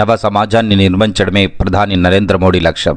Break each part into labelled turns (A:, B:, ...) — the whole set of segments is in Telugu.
A: నవ సమాజాన్ని నిర్మించడమే ప్రధాని నరేంద్ర మోడీ లక్ష్యం.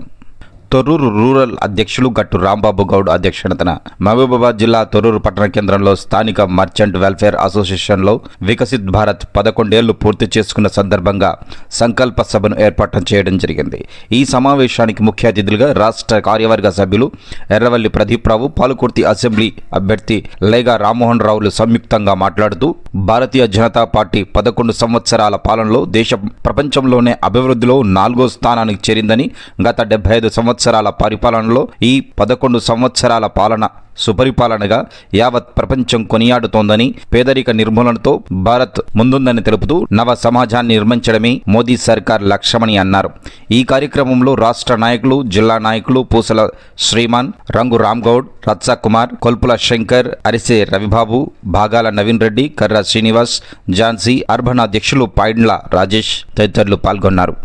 A: తొర్రూరు రూరల్ అధ్యక్షులు గట్టు రాంబాబు గౌడ్ అధ్యక్షతన మహబూబాబాద్ జిల్లా తొర్రూరు పట్టణ కేంద్రంలో స్థానిక మర్చెంట్ వెల్ఫేర్ అసోసియేషన్లో వికసిత్ భారత్ పదకొండేళ్ళు పూర్తి చేసుకున్న సందర్భంగా సంకల్ప సభను ఏర్పాటు చేయడం జరిగింది. ఈ సమావేశానికి ముఖ్య అతిథులుగా రాష్ట్ర కార్యవర్గ సభ్యులు ఎర్రవల్లి ప్రదీప్ రావు పాలకుర్తి అసెంబ్లీ అభ్యర్థి లేగా రామ్మోహన్ రావులు సంయుక్తంగా మాట్లాడుతూ భారతీయ జనతా పార్టీ పదకొండు సంవత్సరాల పాలనలో దేశం ప్రపంచంలోనే అభివృద్ధిలో నాలుగో స్థానానికి చేరిందని గత డెబ్బై ఐదు సంవత్సరాలు సంవత్సరాల పరిపాలనలో ఈ పదకొండు సంవత్సరాల పాలన సుపరిపాలనగా యావత్ ప్రపంచం కొనియాడుతోందని పేదరిక నిర్మూలనతో భారత్ ముందుందని తెలుపుతూ నవ సమాజాన్ని నిర్మించడమే మోదీ సర్కార్ లక్ష్యమని అన్నారు. ఈ కార్యక్రమంలో రాష్ట్ర నాయకులు జిల్లా నాయకులు పూసల శ్రీమాన్ రంగు రామ్గౌడ్ రత్సా కుమార్ కొల్పుల శంకర్ అరిసే రవిబాబు భాగాల నవీన్ రెడ్డి కర్ర శ్రీనివాస్ ఝాన్సీ అర్బన్ అధ్యక్షులు పాయిండ్ల రాజేష్ తదితరులు పాల్గొన్నారు.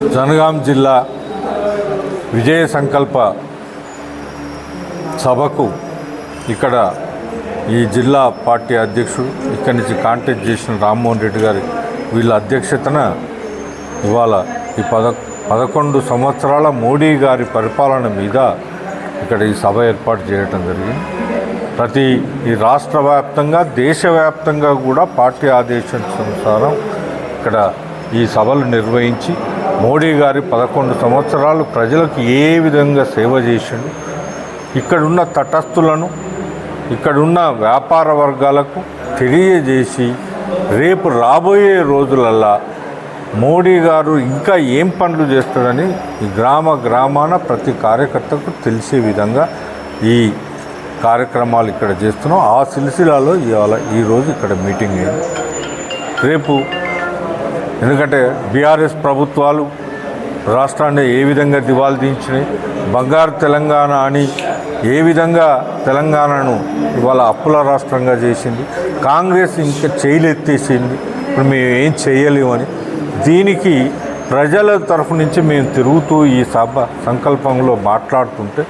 B: జనగాం జిల్లా విజయ సంకల్ప సభకు ఇక్కడ ఈ జిల్లా పార్టీ అధ్యక్షుడు ఇక్కడి నుంచి కాంటాక్ట్ చేసిన రామ్మోహన్ రెడ్డి గారి వీళ్ళ అధ్యక్షతన ఇవాళ ఈ పద పదకొండు సంవత్సరాల మోడీ గారి పరిపాలన మీద ఇక్కడ ఈ సభ ఏర్పాటు చేయడం జరిగింది. ప్రతి ఈ రాష్ట్ర వ్యాప్తంగా దేశవ్యాప్తంగా కూడా పార్టీ ఆదేశం అనుసారం ఇక్కడ ఈ సభలు నిర్వహించి మోడీ గారి పదకొండు సంవత్సరాలు ప్రజలకు ఏ విధంగా సేవ చేసిండు ఇక్కడున్న తటస్థులను ఇక్కడున్న వ్యాపార వర్గాలకు తెలియజేసి రేపు రాబోయే రోజులల్లా మోడీ గారు ఇంకా ఏం పనులు చేస్తాడని ఈ గ్రామ గ్రామాన ప్రతి కార్యకర్తకు తెలిసే విధంగా ఈ కార్యక్రమాలు ఇక్కడ చేస్తున్నాం. ఆ సిలసిలాలో ఇవాళ ఈరోజు ఇక్కడ మీటింగ్ అయింది. రేపు ఎందుకంటే బీఆర్ఎస్ ప్రభుత్వాలు రాష్ట్రాన్ని ఏ విధంగా దివాలు దించినాయి బంగారు తెలంగాణ అని ఏ విధంగా తెలంగాణను ఇవాళ అప్పుల రాష్ట్రంగా చేసింది? కాంగ్రెస్ ఇంకా చేయలెత్తేసింది. ఇప్పుడు మేము ఏం చేయలేమని దీనికి ప్రజల తరఫు నుంచి మేము తిరుగుతూ ఈ సభ సంకల్పంలో మాట్లాడుతుంటే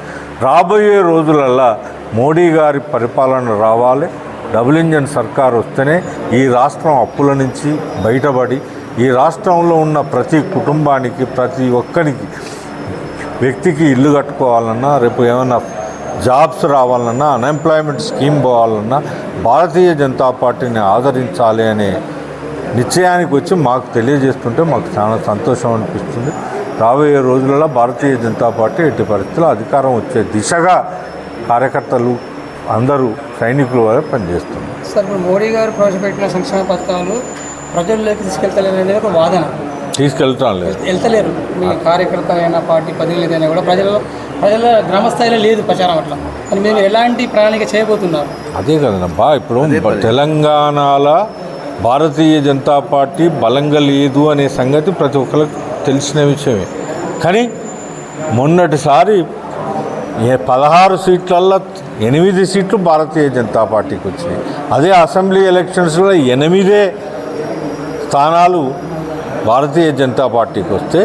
B: రాబోయే రోజులల్లా మోడీ గారి పరిపాలన రావాలి. డబుల్ ఇంజన్ సర్కార్ వస్తేనే ఈ రాష్ట్రం అప్పుల నుంచి బయటపడి ఈ రాష్ట్రంలో ఉన్న ప్రతి కుటుంబానికి ప్రతి ఒక్కరికి వ్యక్తికి ఇల్లు కట్టుకోవాలన్నా రేపు ఏమైనా జాబ్స్ రావాలన్నా అన్ఎంప్లాయ్మెంట్ స్కీమ్ పోవాలన్నా భారతీయ జనతా పార్టీని ఆదరించాలి అనే నిశ్చయానికి వచ్చి మాకు తెలియజేస్తుంటే మాకు చాలా సంతోషం అనిపిస్తుంది. రాబోయే రోజులలో భారతీయ జనతా పార్టీ ఎట్టి పరిస్థితుల్లో అధికారం వచ్చే దిశగా కార్యకర్తలు అందరూ సైనికుల వల్ల పనిచేస్తున్నారు.
C: సార్ ఇప్పుడు మోడీ గారు ప్రవేశపెట్టిన సంక్షేమ పథకాలు ప్రజల్లోకి తీసుకెళ్తలేరు అనేది ఒక వాదన.
B: తీసుకెళ్తాం లేదు
C: వెళ్తలేరు. మీ కార్యకర్త అయినా పార్టీ పదవులు ఏదైనా కూడా ప్రజల ప్రజల గ్రామ స్థాయిలో లేదు ప్రచారం అట్లా. అని మీరు ఎలాంటి ప్రణాళిక చేయబోతున్నారు?
B: అదే కదనబ్బా ఇప్పుడు తెలంగాణలో భారతీయ జనతా పార్టీ బలంగా లేదు అనే సంగతి ప్రతి ఒక్కరికి తెలిసిన విషయమే. కానీ మొన్నటిసారి పదహారు సీట్లల్లో ఎనిమిది సీట్లు భారతీయ జనతా పార్టీకి వచ్చినాయి. అదే అసెంబ్లీ ఎలక్షన్స్లో ఎనిమిదే స్థానాలు భారతీయ జనతా పార్టీకి వస్తే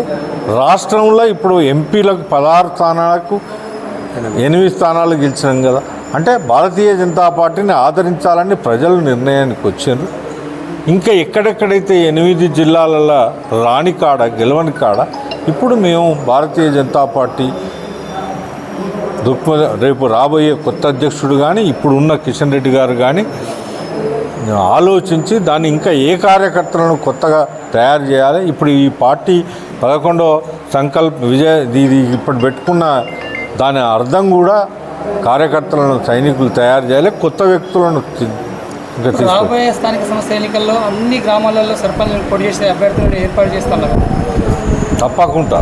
B: రాష్ట్రంలో ఇప్పుడు ఎంపీలకు పదహారు స్థానాలకు ఎనిమిది స్థానాలు గెలిచినాం కదా. అంటే భారతీయ జనతా పార్టీని ఆదరించాలని ప్రజలు నిర్ణయానికి వచ్చారు ఇంకా ఎక్కడెక్కడైతే ఎనిమిది జిల్లాలలో రాని కాడ గెలవని కాడ ఇప్పుడు మేము భారతీయ జనతా పార్టీ దృక్పథ రేపు రాబోయే కొత్త అధ్యక్షుడు కానీ ఇప్పుడు ఉన్న కిషన్ రెడ్డి గారు కానీ ఆలోచించి దాన్ని ఇంకా ఏ కార్యకర్తలను కొత్తగా తయారు చేయాలి? ఇప్పుడు ఈ పార్టీ పదకొండో సంకల్ప విజయ ఇది ఇప్పుడు పెట్టుకున్న దాని అర్థం కూడా కార్యకర్తలను సైనికులు తయారు చేయాలి కొత్త వ్యక్తులను
C: రాబోయే స్థానిక సంస్థ ఎన్నికల్లో అన్ని గ్రామాలలో సర్పంచ్ పోటీ చేసే అభ్యర్థులను ఏర్పాటు చేస్తున్నారు
B: తప్పకుండా.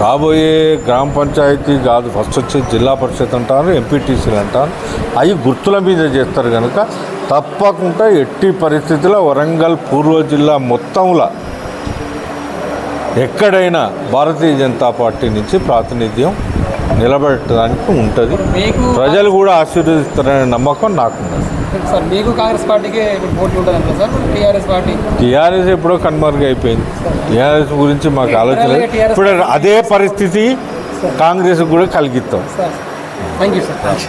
B: రాబోయే గ్రామ పంచాయతీ కాదు ఫస్ట్ వచ్చే జిల్లా పరిషత్ అంటారు ఎంపీటీసీలు అంటారు. అవి గుర్తుల మీద చేస్తారు కనుక తప్పకుండా ఎట్టి పరిస్థితుల్లో వరంగల్ పూర్వ జిల్లా మొత్తంలో ఎక్కడైనా భారతీయ జనతా పార్టీ నుంచి ప్రాతినిధ్యం నిలబెట్టడానికి ఉంటుంది. ప్రజలు కూడా ఆశీర్వదిస్తారనే నమ్మకం నాకున్నది
C: మీకు కాంగ్రెస్ పార్టీకి టీఆర్ఎస్ పార్టీ?
B: టీఆర్ఎస్ ఎప్పుడో కనుమరుగు అయిపోయింది. టీఆర్ఎస్ గురించి మాకు ఆలోచన. ఇప్పుడు అదే పరిస్థితి కాంగ్రెస్ కూడా కలిగిస్తాం
C: థ్యాంక్ యూ సార్